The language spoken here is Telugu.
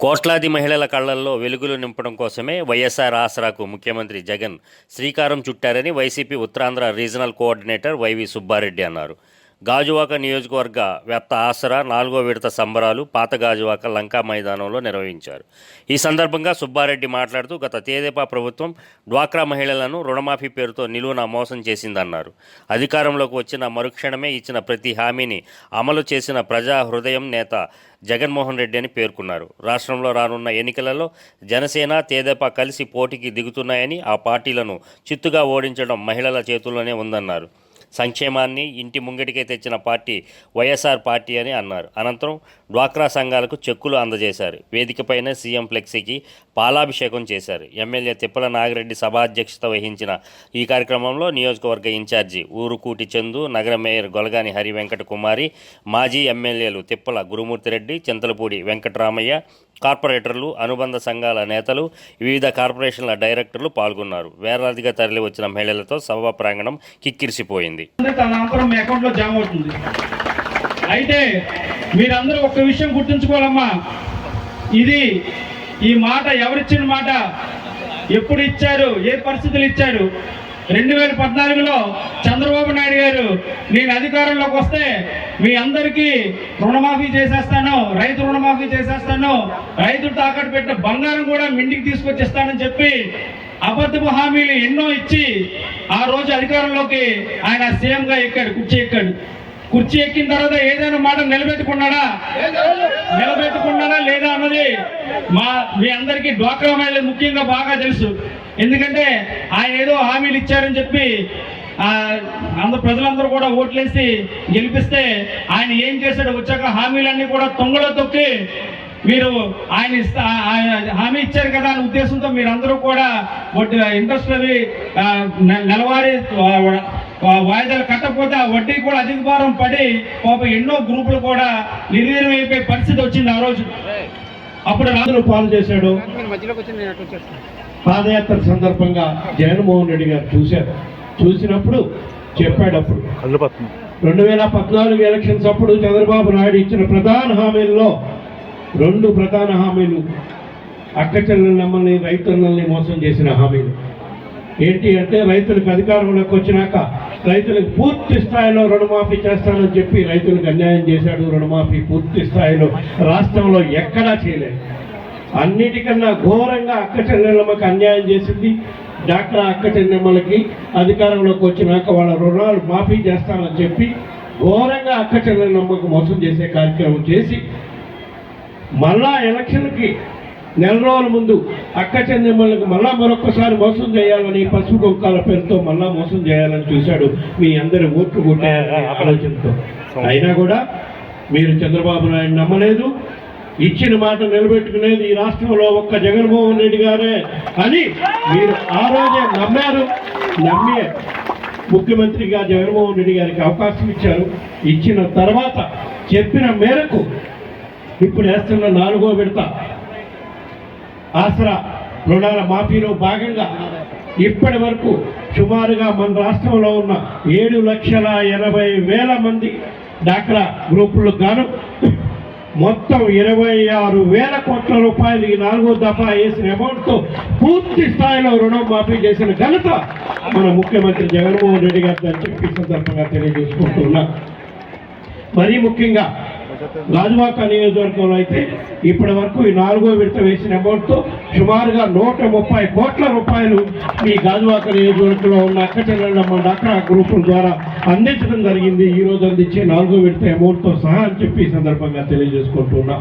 కోట్లాది మహిళల కళ్ళల్లో వెలుగులు నింపడం కోసమే వైఎస్ఆర్ ఆసరాకు ముఖ్యమంత్రి జగన్ శ్రీకారం చుట్టారని YCP Uttarandhra regional coordinator YV Subbareddy అన్నారు. గాజువాక నియోజకవర్గ వ్యాప్త ఆసరా నాలుగో విడత సంబరాలు పాత గాజువాక లంకా మైదానంలో నిర్వహించారు. ఈ సందర్భంగా సుబ్బారెడ్డి మాట్లాడుతూ గత తేదేపా ప్రభుత్వం డ్వాక్రా మహిళలను రుణమాఫీ పేరుతో నిలువున మోసం చేసిందన్నారు. అధికారంలోకి వచ్చిన మరుక్షణమే ఇచ్చిన ప్రతి హామీని అమలు చేసిన ప్రజా హృదయం నేత జగన్మోహన్ రెడ్డి అని పేర్కొన్నారు. రాష్ట్రంలో రానున్న ఎన్నికలలో జనసేన తేదేపా కలిసి పోటీకి దిగుతున్నాయని ఆ పార్టీలను చిత్తుగా ఓడించడం మహిళల చేతుల్లోనే ఉందన్నారు. సంక్షేమాన్ని ఇంటి ముంగటికే తెచ్చిన పార్టీ వైఎస్ఆర్ పార్టీ అని అన్నారు. అనంతరం డ్వాక్రా సంఘాలకు చెక్కులు అందజేశారు. వేదికపైన సీఎం ఫ్లెక్సీకి పాలాభిషేకం చేశారు. ఎమ్మెల్యే తిప్పల నాగిరెడ్డి సభాధ్యక్షత వహించిన ఈ కార్యక్రమంలో నియోజకవర్గ ఇన్ఛార్జి ఊరుకూటి చందు నగర మేయర్ గొలగాని హరి వెంకట కుమారి మాజీ ఎమ్మెల్యేలు తిప్పల గురుమూర్తిరెడ్డి చింతలపూడి వెంకటరామయ్య కార్పొరేటర్లు అనుబంధ సంఘాల నేతలు వివిధ కార్పొరేషన్ల డైరెక్టర్లు పాల్గొన్నారు. వేలాదిగా తరలి వచ్చిన మహిళలతో సభ ప్రాంగణం కిక్కిరిసిపోయింది. అకౌంట్లో అవుతుంది. అయితే మీరందరూ ఒక్క విషయం గుర్తుంచుకోవాలమ్మా. ఇది ఈ మాట ఎవరిచ్చిన మాట? ఎప్పుడు ఇచ్చారు? ఏ పరిస్థితులు ఇచ్చారు? రెండు వేల పద్నాలుగులో చంద్రబాబు నాయుడు గారు నేను అధికారంలోకి వస్తే మీ అందరికీ రుణమాఫీ చేసేస్తాను రైతు రుణమాఫీ చేసేస్తాను రైతులు తాకట్టు పెట్టిన బంగారం కూడా మిండికి తీసుకొచ్చిస్తానని చెప్పి అబద్ధపు హామీలు ఎన్నో ఇచ్చి ఆ రోజు అధికారంలోకి ఆయన సీఎంగా ఎక్కాడు కుర్చీ ఎక్కాడు. కుర్చీ ఎక్కిన తర్వాత ఏదైనా మాట నిలబెట్టుకున్నాడా? నిలబెట్టుకున్నాడా లేదా అన్నది మా మీ అందరికీ డ్వాక్రా మహిళలు ముఖ్యంగా బాగా తెలుసు. ఎందుకంటే ఆయన ఏదో హామీలు ఇచ్చారని చెప్పి ఆ, అందరు ప్రజలందరూ కూడా ఓట్లేసి గెలిపిస్తే ఆయన ఏం చేశాడు? వచ్చాక హామీలన్నీ కూడా తొంగలో తొక్కి మీరు ఆయన హామీ ఇచ్చారు కదా అనే ఉద్దేశంతో మీరందరూ కూడా వడ్డీ ఇంట్రెస్ట్ అవి నెలవారీ వాయిదాలు కట్టకపోతే ఆ వడ్డీ కూడా అధిక భారం పడి పాప ఎన్నో గ్రూపులు కూడా నిర్వీర్యం అయిపోయే పరిస్థితి వచ్చింది ఆ రోజు. అప్పుడు రాజులు పాలు చేశాడు. పాదయాత్ర సందర్భంగా జగన్మోహన్ రెడ్డి గారు చూశారు. చూసినప్పుడు చెప్పాడు అప్పుడు కళ్ళు పడుతుంది రెండు వేల పద్నాలుగు ఎలక్షన్స్ అప్పుడు చంద్రబాబు నాయుడు ఇచ్చిన ప్రధాన హామీల్లో రెండు ప్రధాన హామీలు అక్క చెల్లెళ్ళమ్మల్ని రైతులని మోసం చేసిన హామీలు. ఏంటి అంటే రైతులకు అధికారంలోకి వచ్చినాక రైతులకు పూర్తి స్థాయిలో రుణమాఫీ చేస్తానని చెప్పి రైతులకు అన్యాయం చేశాడు. రుణమాఫీ పూర్తి స్థాయిలో రాష్ట్రంలో ఎక్కడా చేయలేదు. అన్నిటికన్నా ఘోరంగా అక్క చెల్లెళ్ళమ్మకి అన్యాయం చేసింది. డాక్టర్ అక్క చెల్లెమ్మలకి అధికారంలోకి వచ్చినాక వాళ్ళ రుణాలు మాఫీ చేస్తానని చెప్పి ఘోరంగా అక్క చెల్లెళ్ళమ్మకు మోసం చేసే కార్యక్రమం చేసి మళ్ళా ఎలక్షన్కి నెల రోజుల ముందు అక్క చెల్లెమ్మలకు మళ్ళా మరొకసారి మోసం చేయాలని పసుపు కుంకాల పేరుతో మళ్ళా మోసం చేయాలని చూశాడు మీ అందరి ఓట్లు కొట్టే ఆలోచనతో. అయినా కూడా మీరు చంద్రబాబు నాయుడు నమ్మలేదు. ఇచ్చిన మాట నిలబెట్టుకునేది ఈ రాష్ట్రంలో ఒక్క జగన్మోహన్ రెడ్డి గారే. అని మీరు ఆ రోజే నమ్మారు నమ్మి ముఖ్యమంత్రిగా జగన్మోహన్ రెడ్డి గారికి అవకాశం ఇచ్చారు. ఇచ్చిన తర్వాత చెప్పిన మేరకు ఇప్పుడు వేస్తున్న నాలుగో విడత ఆసరా రుణాల మాఫీలో భాగంగా ఇప్పటి వరకు సుమారుగా మన రాష్ట్రంలో ఉన్న ఏడు లక్షల ఎనభై వేల మంది డాక్రా గ్రూపులకు గాను మొత్తం ఇరవై ఆరు వేల కోట్ల రూపాయలు ఈ నాలుగో దఫా వేసిన అమౌంట్తో పూర్తి స్థాయిలో రుణం మాఫీ చేసిన ఘనత మన ముఖ్యమంత్రి జగన్మోహన్ రెడ్డి గారు అని చెప్పి సందర్భంగా తెలియజేసుకుంటున్నా. మరీ ముఖ్యంగా గాజువాక నియోజకవర్గంలో అయితే ఇప్పటి వరకు ఈ నాలుగో విడత వేసిన అమౌంట్తో సుమారుగా నూట ముప్పై కోట్ల రూపాయలు ఈ గాజువాక నియోజకవర్గంలో ఉన్న అక్క చెల్లెళ్ళమ్మ డాక్రా గ్రూపుల ద్వారా అందించడం జరిగింది. ఈ రోజు అందించే నాలుగో విడత అమౌంట్తో సహా అని చెప్పి ఈ సందర్భంగా తెలియజేసుకుంటున్నా.